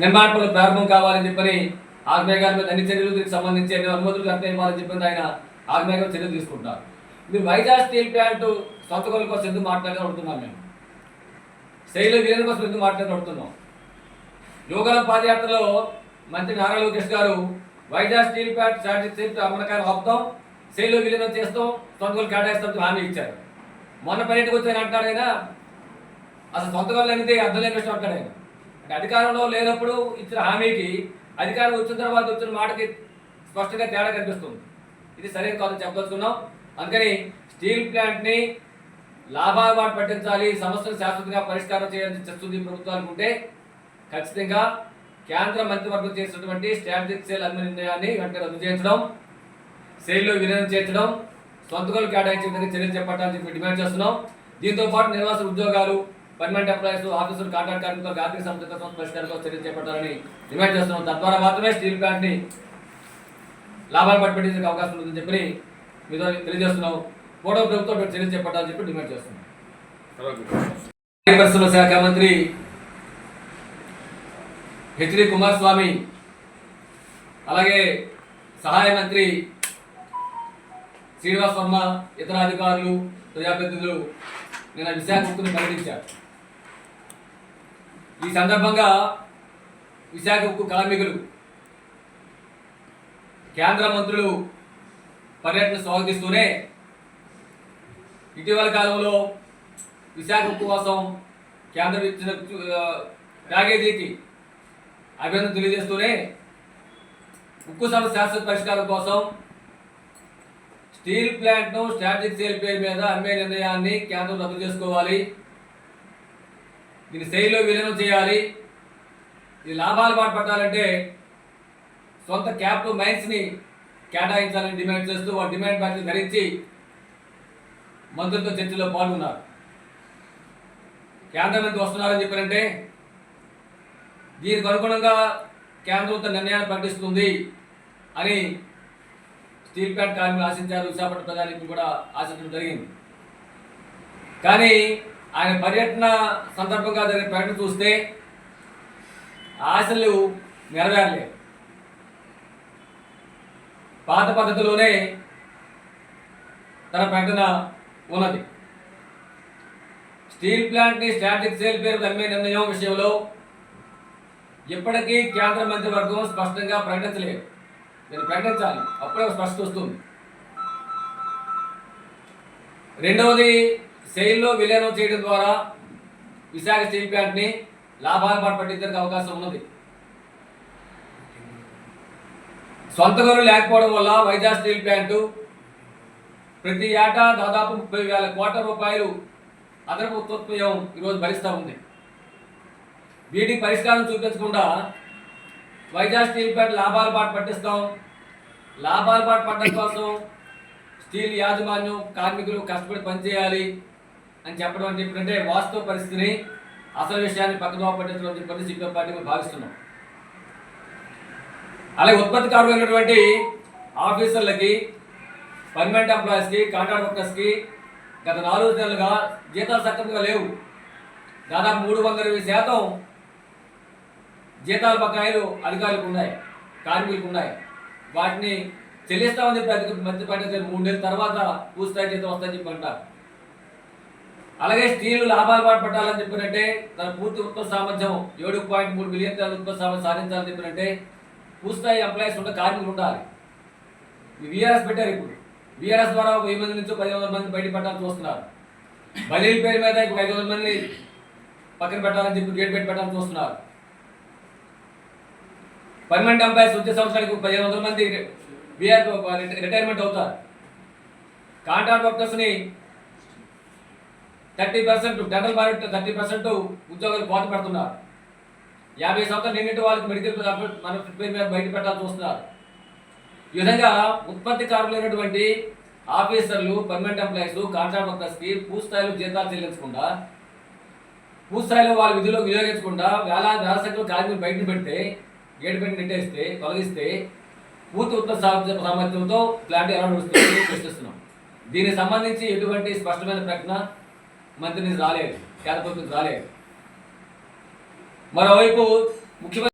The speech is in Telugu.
నిర్మాణ పనులు ప్రారంభం కావాలని చెప్పని ఆగ్నేయగారి మీద అన్ని చర్యలు దీనికి సంబంధించి అన్ని అనుమతులు కరెక్ట్ ఇవ్వాలని చెప్పి ఆయన ఆగ్నేయగా చర్యలు తీసుకుంటారు మీరు వైజాగ్ స్టీల్ ప్లాంట్ సొంత కొనుల కోసం ఎందుకు మాట్లాడి అడుగుతున్నాం మేము? శైలి వీరన్ కోసం ఎందుకు మాట్లాడి అడుగుతున్నాం యువగలం పాదయాత్రలో మంత్రి నారా లోకేష్ గారు వైజాగ్ స్టీల్ ప్లాంట్ స్ట్రాటజీ అమ్మకాయలు ఆపుతాం శైలి విలీనం చేస్తాం సొంత కొలు కేటాయిస్తాం హామీ ఇచ్చారు. మొన్న పర్యటనకు వచ్చాను అంటాడు అసలు సొంత కొలు అనేది అర్థం లేని విషయం అంటాడు ఆయన. అధికారంలో లేనప్పుడు ఇచ్చిన హామీకి అధికారం వచ్చిన తర్వాత వచ్చిన మాటకి స్పష్టంగా తేడా కనిపిస్తుంది. ఇది సరైన కాదని చెప్పదలుచుకున్నాం. అందుకని స్టీల్ ప్లాంట్ని లాభాల మాట పట్టించాలి సమస్యలు శాశ్వతంగా పరిష్కారం చేయాలని చేస్తుంది ప్రభుత్వాలు ఉంటే ఖచ్చితంగా కేంద్ర మంత్రివర్గం చేసినటువంటి స్ట్రాటజిక్ సేల్ అన్ని నిర్ణయాన్ని వెంటనే రద్దు చేయించడం సేల్లో విలీనం చేర్చడం సొంతకులు కేటాయించే విధంగా చర్యలు చేపట్టాలని చెప్పి డిమాండ్ చేస్తున్నాం. దీంతో పాటు నిర్వాస ఉద్యోగాలు పర్మనెంట్ ఎంప్లాయీస్ ఆఫీసులు కాంట్రాక్ట్ కార్మికులకు ఆర్థిక సమస్యల కోసం పరిష్కారంలో చర్యలు చేపట్టాలని డిమాండ్ చేస్తున్నాం. తద్వారా మాత్రమే స్టీల్ ప్లాంట్ని లాభాలు పట్టుబట్టే అవకాశం ఉందని చెప్పి మీతో తెలియజేస్తున్నాం. కూడా ప్రభుత్వం చర్యలు చేపట్టాలని చెప్పి డిమాండ్ చేస్తున్నాం. పరిశ్రమల శాఖ మంత్రి హెచ్డి కుమారస్వామి అలాగే సహాయ మంత్రి శ్రీనివాస్ వర్మ ఇతర అధికారులు ప్రజాప్రతినిధులు నిన్న విశాఖ ఉక్కును పర్యటించారు ఈ సందర్భంగా విశాఖ ఉక్కు కార్మికులు కేంద్ర మంత్రులు పర్యటన స్వాగతిస్తూనే ఇటీవల కాలంలో విశాఖ ఉక్కు కోసం కేంద్రం ఇచ్చిన ప్యాకేజీకి అభినందన తెలియజేస్తూనే ఉక్కు సమస్య శాశ్వత పరిష్కారం కోసం స్టీల్ ప్లాంట్ను స్ట్రాటజిక్ సేల్ పేరు మీద అమ్మే నిర్ణయాన్ని కేంద్రం రద్దు చేసుకోవాలి. దీన్ని శైలిలో విలీనం చేయాలి. ఈ లాభాలు బాట పట్టాలంటే సొంత క్యాపిటల్ మైన్స్ని కేటాయించాలని డిమాండ్ చేస్తూ వారు డిమాండ్ బ్యాచ్లు ధరించి మంత్రులతో చర్చలో పాల్గొన్నారు. కేంద్రం మంత్రి వస్తున్నారని చెప్పారంటే దీనికి అనుగుణంగా కేంద్రం తన నిర్ణయాన్ని ప్రకటిస్తుంది అని స్టీల్ ప్లాంట్ కార్మికులు ఆశించారు. విశాఖపట్నం ప్రజానికి కూడా ఆశించడం జరిగింది. కానీ ఆయన పర్యటన సందర్భంగా జరిగిన ప్రకటన చూస్తే ఆశలు నెరవేరలే పాత పద్ధతిలోనే తన ప్రకటన ఉన్నది. స్టీల్ ప్లాంట్ని స్టాటిక్ సేల్ పేరు అమ్మే నిర్ణయం విషయంలో ఇప్పటికీ కేంద్ర మంత్రివర్గం స్పష్టంగా ప్రకటించలేదు. నేను ప్రకటించాలి. అప్పుడే స్పష్టత వస్తుంది. రెండవది సెయిల్లో విలీనం చేయడం ద్వారా విశాఖ స్టీల్ ప్లాంట్ని లాభాల పాటు పట్టించడానికి అవకాశం ఉన్నది. సొంత గనులు లేకపోవడం వల్ల వైజాగ్ స్టీల్ ప్లాంటు ప్రతి ఏటా దాదాపు ముప్పై వేల కోట్ల రూపాయలు అదనపు ఉత్పత్తి ఈరోజు భరిస్తూ ఉంది. వీటికి పరిష్కారం చూపించకుండా వైజాగ్ స్టీల్ ప్లాంట్ లాభాల పాటు పట్టిస్తాం లాభాల పాటు పట్టడం కోసం స్టీల్ యాజమాన్యం కార్మికులు కష్టపడి పనిచేయాలి. అని చెప్పడం అని చెప్పినట్టే వాస్తవ పరిస్థితిని అసలు విషయాన్ని పక్కదోవ పట్టించడం అని చెప్పి సిపిఎం పార్టీ మేము భావిస్తున్నాం. అలాగే ఉత్పత్తికారులైనటువంటి ఆఫీసర్లకి పర్మనెంట్ ఎంప్లాయీస్కి కాంట్రాక్ట్ వర్కర్స్కి గత నాలుగు నెలలుగా జీతాలు సక్రమంగా లేవు. దాదాపు మూడు వందల ఇరవై శాతం జీతాల బకాయిలు అధికారులకు ఉన్నాయి కార్మికులకు ఉన్నాయి. వాటిని చెల్లిస్తామని చెప్పి అధిక మంత్రి మూడు నెలల తర్వాత పూర్తి స్థాయి జీతం వస్తాయని చెప్పి అంటారు. అలాగే స్టీల్ లాభాలు పాటుపట్టాలని చెప్పినట్టే తన పూర్తి ఉత్పత్తి సామర్థ్యం ఏడు పాయింట్ మూడు మిలియన్ టన్నుల ఉత్పత్తి సామర్థ్యం సాధించాలని చెప్పినట్టే పూర్తిస్థాయి ఎంప్లాయీస్ ఉండే కార్మికులు ఉండాలి. విఆర్ఎస్ పెట్టారు ఇప్పుడు. విఆర్ఎస్ ద్వారా వెయ్యి మంది నుంచి పది వందల మంది బయట పెట్టాలని చూస్తున్నారు. బలీల పేరు మీద ఇప్పుడు ఐదు వందల మంది పక్కన పెట్టాలని చెప్పి గేట్ పెట్టి పెట్టాలని చూస్తున్నారు. పర్మనెంట్ ఎంప్లాయీస్ వచ్చే సంవత్సరానికి పదిహేను వందల మంది బీఆర్ రిటైర్మెంట్ అవుతారు. కాంట్రాక్ట్ వర్కర్స్ని థర్టీ పర్సెంట్ డెంటల్ బారెట్ థర్టీ పర్సెంట్ ఉద్యోగాలు కోట పెడుతున్నారు. యాభై శాతం నిన్నటి వాళ్ళకి మెడికల్ మన పేరు మీద బయట పెట్టాల్సి వస్తున్నారు ఈ విధంగా ఉత్పత్తికారులైనటువంటి ఆఫీసర్లు పర్మనెంట్ ఎంప్లాయీస్ కాంట్రాక్ట్ వర్కర్స్కి పూర్తిస్థాయిలో జీతాలు చెల్లించకుండా పూర్తిస్థాయిలో వాళ్ళ విధుల్లో వినియోగించకుండా వేలా వేల సంఖ్యలో కార్మికులు బయట పెడితే గేటు పెట్టి నెట్టేస్తే తొలగిస్తే పూర్తి ఉత్పత్తి సామర్థ్యంతో ప్లాంట్ ఎలా నడుస్తుంది ప్రశ్నిస్తున్నాం. దీనికి సంబంధించి ఎటువంటి స్పష్టమైన ప్రకటన మంత్రి నుంచి రాలేదు కేంద్ర ప్రభుత్వం నుంచి రాలేదు మరోవైపు ముఖ్యమంత్రి